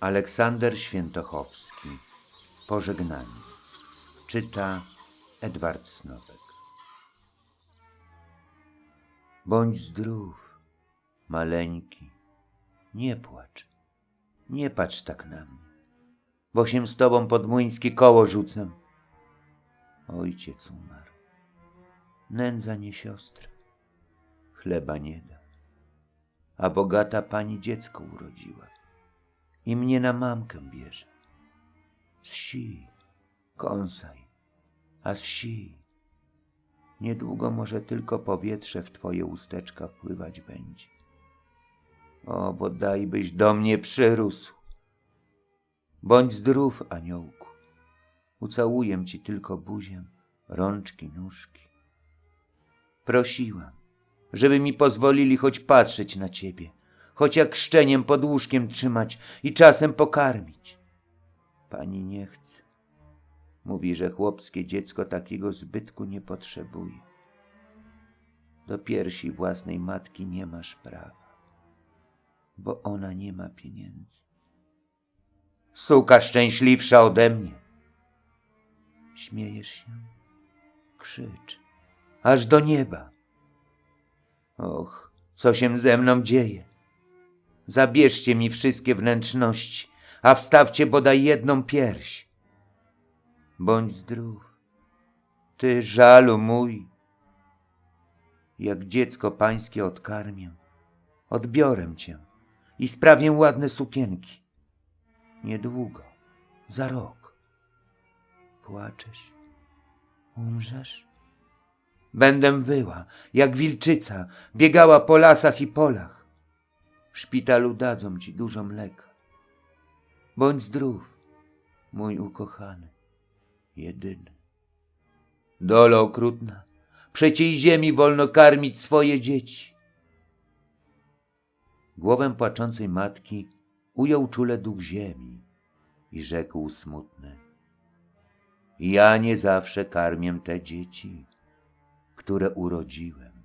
Aleksander Świętochowski. Pożegnanie. Czyta Edward Snopek. Bądź zdrów, maleńki, nie płacz, nie patrz tak na mnie, bo się z tobą pod młyńskie koło rzucę. Ojciec umarł, nędza nie siostra, chleba nie da, a bogata pani dziecko urodziła i mnie na mamkę bierze. Zsi, kąsaj, a zsi. Niedługo może tylko powietrze w twoje usteczka pływać będzie. O, bo dajbyś do mnie przyrósł. Bądź zdrów, aniołku. Ucałuję ci tylko buzię, rączki, nóżki. Prosiłam, żeby mi pozwolili choć patrzeć na ciebie, choć jak szczeniem pod łóżkiem trzymać i czasem pokarmić. Pani nie chce. Mówi, że chłopskie dziecko takiego zbytku nie potrzebuje. Do piersi własnej matki nie masz prawa, bo ona nie ma pieniędzy. Suka szczęśliwsza ode mnie. Śmiejesz się? Krzycz, aż do nieba. Och, co się ze mną dzieje? Zabierzcie mi wszystkie wnętrzności, a wstawcie bodaj jedną pierś. Bądź zdrów, ty żalu mój. Jak dziecko pańskie odkarmię, odbiorę cię i sprawię ładne sukienki. Niedługo, za rok. Płaczesz? Umrzesz? Będę wyła, jak wilczyca, biegała po lasach i polach. Szpitalu dadzą ci dużo mleka. Bądź zdrów, mój ukochany, jedyny. Dola okrutna, przeciej ziemi wolno karmić swoje dzieci. Głowę płaczącej matki ujął czule duch ziemi i rzekł smutny. Ja nie zawsze karmię te dzieci, które urodziłem.